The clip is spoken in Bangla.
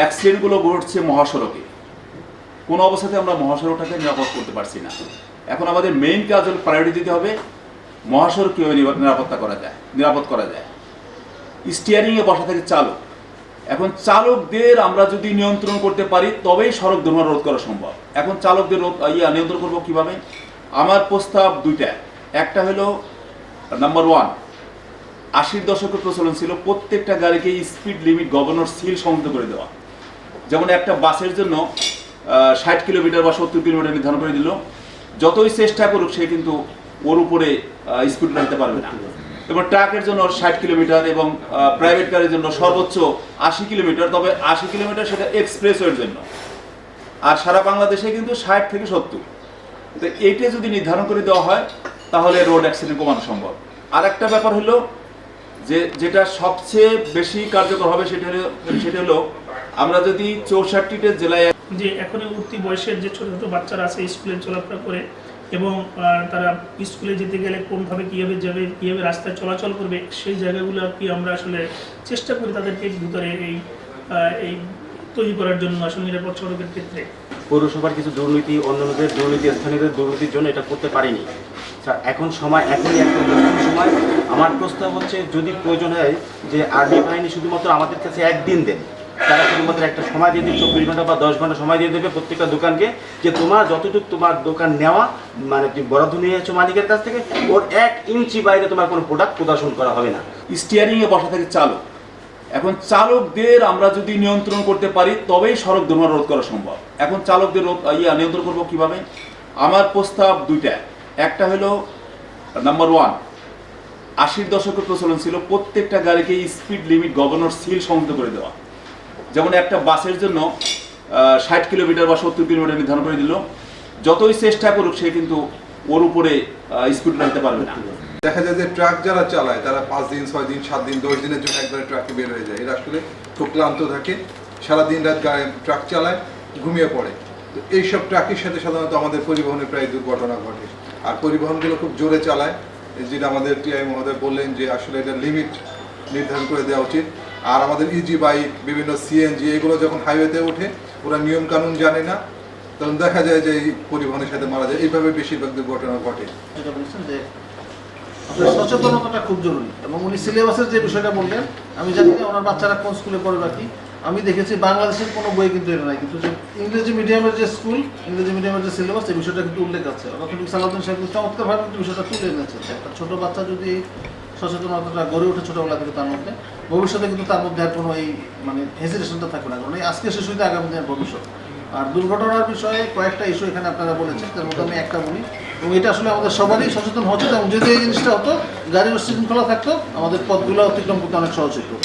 অ্যাক্সিডেন্টগুলো ঘটছে মহাসড়কে। কোনো অবস্থাতে আমরা মহাসড়কটাকে নিরাপদ করতে পারছি না। এখন আমাদের মেইন কাজ হল প্রায়োরিটি দিতে হবে, মহাসড়ক কীভাবে নিরাপত্তা করা যায়, নিরাপদ করা যায়। স্টিয়ারিংয়ে বসা থাকে চালক। এখন চালকদের আমরা যদি নিয়ন্ত্রণ করতে পারি, তবেই সড়ক দুর্ঘটনা রোধ করা সম্ভব। এখন চালকদের রোধ, ইয়া, নিয়ন্ত্রণ করব কীভাবে? আমার প্রস্তাব দুইটা। একটা হলো নাম্বার ওয়ান আশির দশকের প্রচলন ছিল প্রত্যেকটা গাড়িকে স্পিড লিমিট গভর্নর সিল সংযুক্ত করে দেওয়া। যেমন একটা বাসের জন্য ষাট কিলোমিটার বা সত্তর কিলোমিটার নির্ধারণ করে দিল। যতই চেষ্টা করুক, সে কিন্তু ওর উপরে স্পিড রাখতে পারবে না। এবং ট্রাকের জন্য ষাট কিলোমিটার এবং প্রাইভেট কারের জন্য সর্বোচ্চ আশি কিলোমিটার, তবে আশি কিলোমিটার সেটা এক্সপ্রেসওয়ের জন্য। আর সারা বাংলাদেশে কিন্তু ষাট থেকে সত্তর। তো এইটা যদি নির্ধারণ করে দেওয়া হয়, তাহলে রোড অ্যাক্সিডেন্ট কমানো সম্ভব। আর একটা ব্যাপার হলো যে, যেটা সবচেয়ে বেশি কার্যকর হবে, সেটা হলো সেটা হলো আমরা যদি চৌষট্টিটা জেলায় যে এখনই উঠতি বয়সের যে ছোট ছোট বাচ্চারা আছে স্কুলে চলাফেরা করে এবং আহ, তারা স্কুলে যেতে গেলে কোনভাবে কীভাবে যাবে কীভাবে রাস্তায় চলাচল করবে সেই জায়গাগুলো কি আমরা আসলে চেষ্টা করি তাদেরকে ভিতরে এই আহ, এই তৈরি করার জন্য আসলে নিরাপদ সড়কের ক্ষেত্রে? পৌরসভার কিছু দুর্নীতি অন্যান্যদের দুর্নীতি স্থানীয়দের দুর্নীতির জন্য এটা করতে পারিনি। আচ্ছা, এখন সময় এখনই একটা নতুন সময়। আমার প্রস্তাব হচ্ছে যদি প্রয়োজন হয় যে আর্মি বাহিনী শুধুমাত্র আমাদের কাছে একদিন দেন তারা শুধুমাত্র একটা সময় দিয়ে দিবে চব্বিশ ঘণ্টা বা দশ ঘণ্টা সময় দিয়ে দেবে প্রত্যেকটা দোকানকে, যে তোমার যতটুকু তোমার দোকান নেওয়া মানে তুমি বরাদ্দ নিয়ে যাচ্ছ মালিকের কাছ থেকে, ওর এক ইঞ্চি বাইরে তোমার কোনো প্রোডাক্ট প্রদর্শন করা হবে না। স্টিয়ারিংয়ে বসা থাকে চালক। এখন চালকদের আমরা যদি নিয়ন্ত্রণ করতে পারি, তবেই সড়ক দুর্ঘটনা রোধ করা সম্ভব। এখন চালকদের রোধ ইয়া, নিয়ন্ত্রণ করব কীভাবে? আমার প্রস্তাব দুইটা। একটা হলো নাম্বার ওয়ান আশির দশকের প্রচলন ছিল, প্রত্যেকটা গাড়িকে স্পিড লিমিট গভর্নর সিল সংযুক্ত করে দেওয়া। যেমন একটা বাসের জন্য ষাট কিলোমিটার বা সত্তর কিলোমিটার নির্ধারণ করে দিল। যতই চেষ্টা করুক, সে কিন্তু ওর উপরে স্পিড রাখতে পারবে না। দেখা যায় যে ট্রাক যারা চালায়, তারা পাঁচ দিন, ছয় দিন, সাত দিন, দশ দিনের জন্য একবারে ট্রাকে বের হয়ে যায়। এরা আসলে খুব ক্লান্ত থাকে সারাদিন রাত গায়ে ট্রাক চালায়, ঘুমিয়ে পড়ে। তো এইসব ট্রাকের সাথে সাধারণত আমাদের পরিবহনে প্রায় দুর্ঘটনা ঘটে। আর পরিবহনগুলো খুব জোরে চালায়, যেটা আমাদের টিআই মহোদয় বললেন যে আসলে এটা লিমিট নির্ধারণ করে দেওয়া উচিত। আর আমাদের ইজি বাইক বিভিন্ন সিএনজি এগুলো যখন হাইওয়েতে ওঠে, ওরা নিয়ম কানুন জানে না। তখন দেখা যায় যে পরিবহনের সাথে মারা যায়। এইভাবে বেশিরভাগ দুর্ঘটনা ঘটে। সচেতনতাটা খুব জরুরি এবং উনি সিলেবাসের যে বিষয়টা বললেন, আমি জানি না ওনার বাচ্চারা কোন স্কুলে পড়ে বাকি। আমি দেখেছি বাংলাদেশের কোনো বই কিন্তু এটা নাই, কিন্তু যে ইংরেজি মিডিয়ামের যে স্কুল ইংরেজি মিডিয়ামের যে সিলেবাস এই বিষয়টা কিন্তু উল্লেখ আছে। অর্থাৎ সালাউদ্দিন সাহেব চমৎকারভাবে কিন্তু বিষয়টা তুলে এনেছে একটা ছোটো বাচ্চা যদি সচেতনতাটা গড়ে ওঠে ছোটোবেলা থেকে তার মধ্যে। ভবিষ্যতে কিন্তু তার মধ্যে আর কোনো এই মানে হেজিটেশনটা থাকবে না। কারণ এই আজকে শিশুই তো আগামী দিনের ভবিষ্যৎ। আর দুর্ঘটনার বিষয়ে কয়েকটা ইস্যু এখানে আপনারা বলেছেন, তার মধ্যে আমি একটা বলি। এবং এটা আসলে আমাদের সবারই সচেতন হচ্ছে এবং যদি এই জিনিসটা হতো, গাড়ির শৃঙ্খলা থাকতো, আমাদের পথগুলো অতিক্রম করতে অনেক সহজ হতো